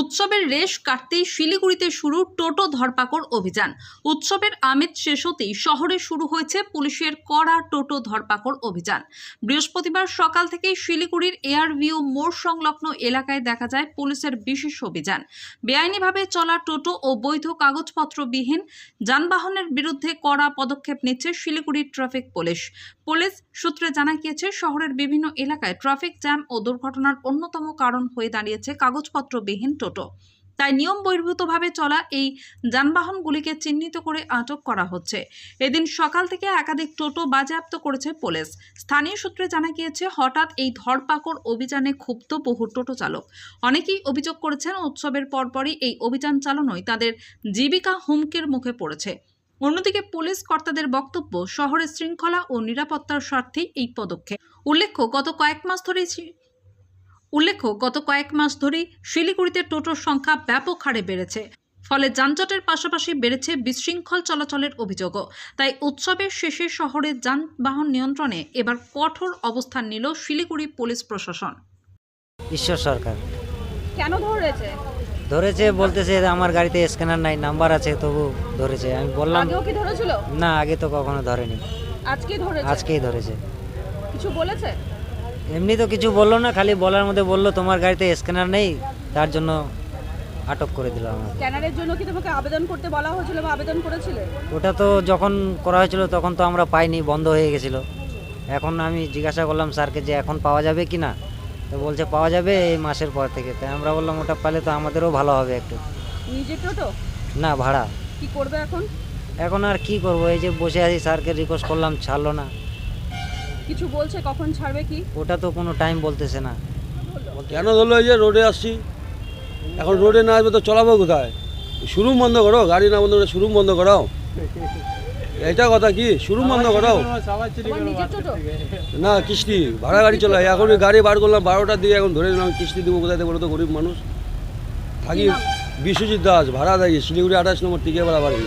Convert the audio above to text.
উৎসবের রেশ কাটতেই শিলিগুড়িতে শুরু টোটো ধরপাকড় অভিযান। উৎসবের আমেজ শেষ হতেই শহরে শুরু হয়েছে পুলিশের কড়া টোটো ধরপাকড় অভিযান। বৃহস্পতিবার সকাল থেকেই শিলিগুড়ির এয়ারভিউ মোড় সংলগ্ন এলাকায় দেখা যায় পুলিশের বিশেষ অভিযান। বেআইনিভাবে চলা টোটো ও বৈধ কাগজপত্রবিহীন যানবাহনের বিরুদ্ধে কড়া পদক্ষেপ নিচ্ছে শিলিগুড়ির ট্রাফিক পুলিশ। পুলিশ সূত্রে জানা গিয়েছে, শহরের বিভিন্ন এলাকায় ট্রাফিক জ্যাম ও দুর্ঘটনার অন্যতম কারণ হয়ে দাঁড়িয়েছে কাগজপত্রবিহীন টোটো। তাই নিয়ম বহির্ভূতভাবে চলা এই যানবাহনগুলিকে চিহ্নিত করে আটক করা হচ্ছে। এদিন সকাল থেকে একাধিক টোটো বাজেয়াপ্ত করেছে পুলিশ। স্থানীয় সূত্রে জানা গিয়েছে, হঠাৎ এই ধরপাকড় অভিযানে ক্ষুব্ধ বহু টোটো চালক। অনেকেই অভিযোগ করেছেন, উৎসবের পরপরই এই অভিযান চালানোয় তাদের জীবিকা হুমকির মুখে পড়েছে। অন্যদিকে পুলিশ কর্তাদের বক্তব্য, শহরের শৃঙ্খলা ও নিরাপত্তার স্বার্থেই এই পদক্ষেপ। উল্লেখ্য, গত কয়েক মাস ধরেই শি- উল্লেখ্য গত কয়েক মাস ধরেই শিলিগুড়িতে টোটোর সংখ্যা ব্যাপক হারে বেড়েছে। ফলে যানজটের পাশাপাশি বেড়েছে বিশৃঙ্খল চলাচলের অভিযোগও। তাই উৎসবের শেষে শহরের যানবাহন নিয়ন্ত্রণে এবার কঠোর অবস্থান নিল শিলিগুড়ি পুলিশ প্রশাসন। ঈশ্বর সরকার। কেন ধরেছে? ধরেছে বলতেছে আমার গাড়িতে স্ক্যানার নাই নাম্বার আছে তবু ধরেছে। আমি বললাম আগেও কি ধরেছিল? না আগে তো কখনো ধরেনি। আজকে ধরেছে? আজকেই ধরেছে। কিছু বলেছে? এমনি তো কিছু বলল না খালি বলার মধ্যে বলল তোমার গাড়িতে স্ক্যানার নেই তার জন্য আটক করে দিল আমার স্ক্যানারের জন্য কি তোমাকে আবেদন করতে বলা হয়েছিল বা আবেদন করেছিলে? ওটা তো যখন করা হয়েছিল তখন তো আমরা পাইনি বন্ধ হয়ে গেছিল। এখন আমি জিজ্ঞাসা করলাম স্যারকে যে এখন পাওয়া যাবে কি না? তো বলছে পাওয়া যাবে এই মাসের পর থেকে। তাই আমরা বললাম ওটা পালে তো আমাদেরও ভালো হবে একটু। নিজে টোটো? না ভাড়া। কি করবে এখন? এখন আর কি করব? এই যে বসে আছি স্যারকে রিকোয়েস্ট করলাম ছাড়লো না। কিছু বলছে কখন ছাড়বে কি? ওটা তো কোনো টাইম বলতেছে না। কেন ধরলো এই যে রোডে আসছি? এখন রোডে না আসবে তো চলাবো কোথায়? শোরুম বন্ধ করো গাড়ি না বন্ধ করে শোরুম বন্ধ করাও এটা কথা কি? শোরুম বন্ধ করাও না কিস্তি ভাড়া গাড়ি চলাই এখন গাড়ি বার করলাম বারোটার দিকে এখন ধরে নিলাম কিস্তি দেবো কোথায় দেবো বলো তো গরিব মানুষ। থাকি বিশ্বজিৎ দাস ভাড়া দেয় শিলিগুড়ি আঠাশ নম্বর টিকে ভাড়া বাড়ি